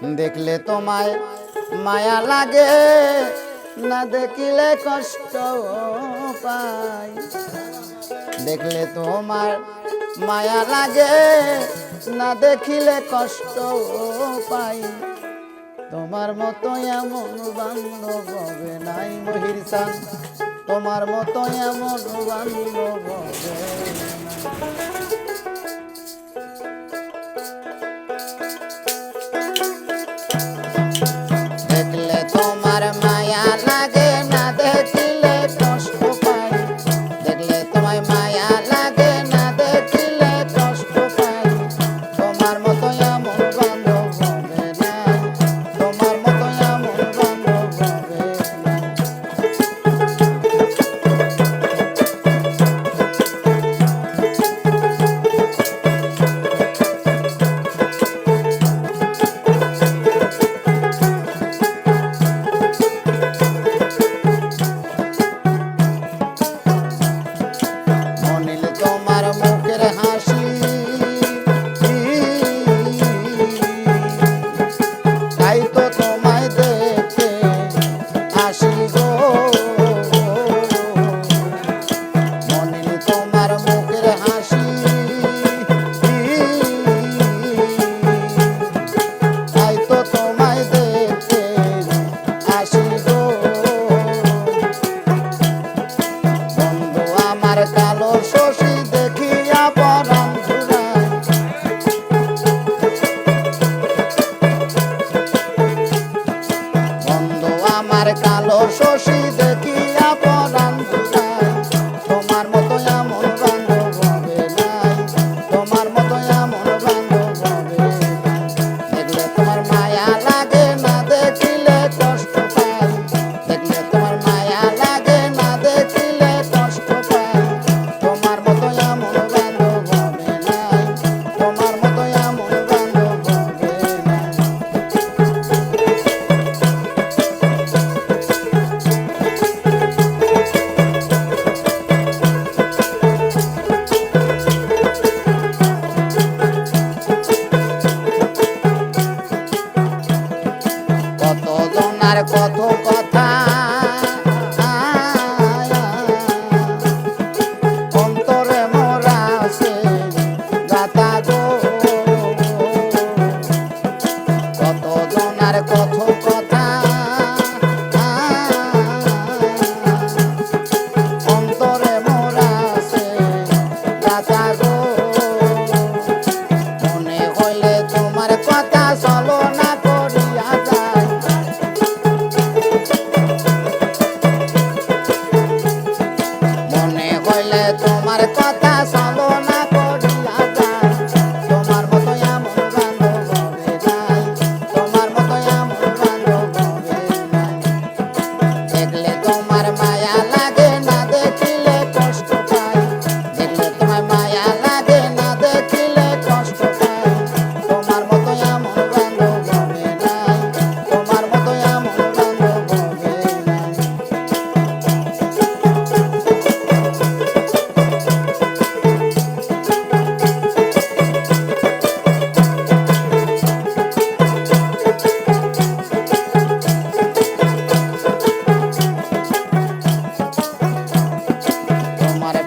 দেখলে তোমায় মায়া লাগে, না দেখিলে কষ্ট পাই দেখলে তোমার মায়া লাগে, না দেখিলে কষ্ট পাই তোমার মতো এমন বান্ধব হবে নাই মহির সান তোমার মতো এমন বান্ধব হবে cantar.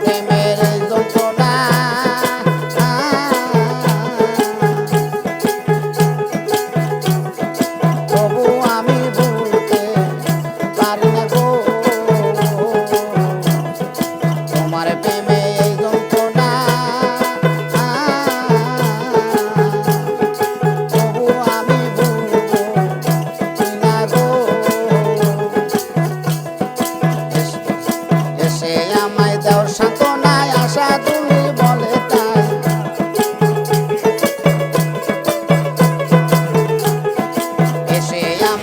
Amen.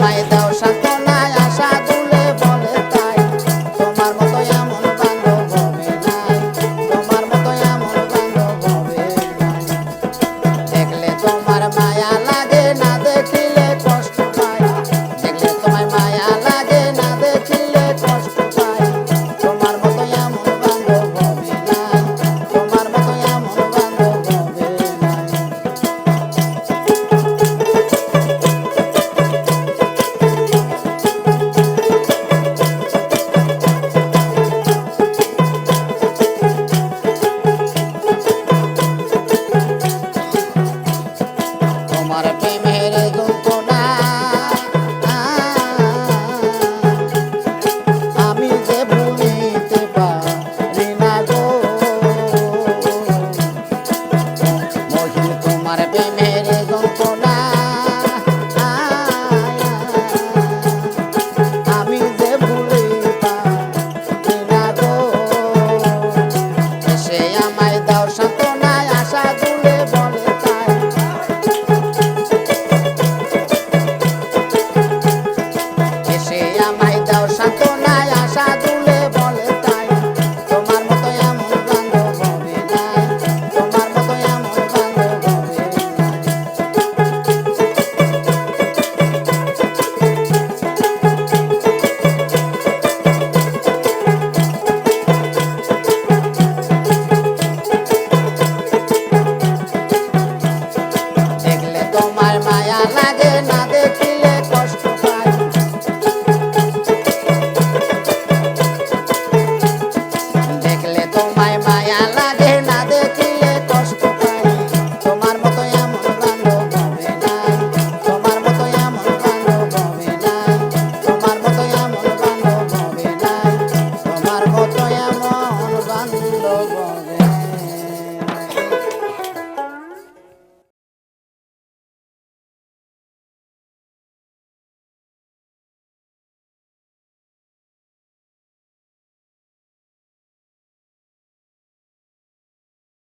পায়ে দাও শান্তি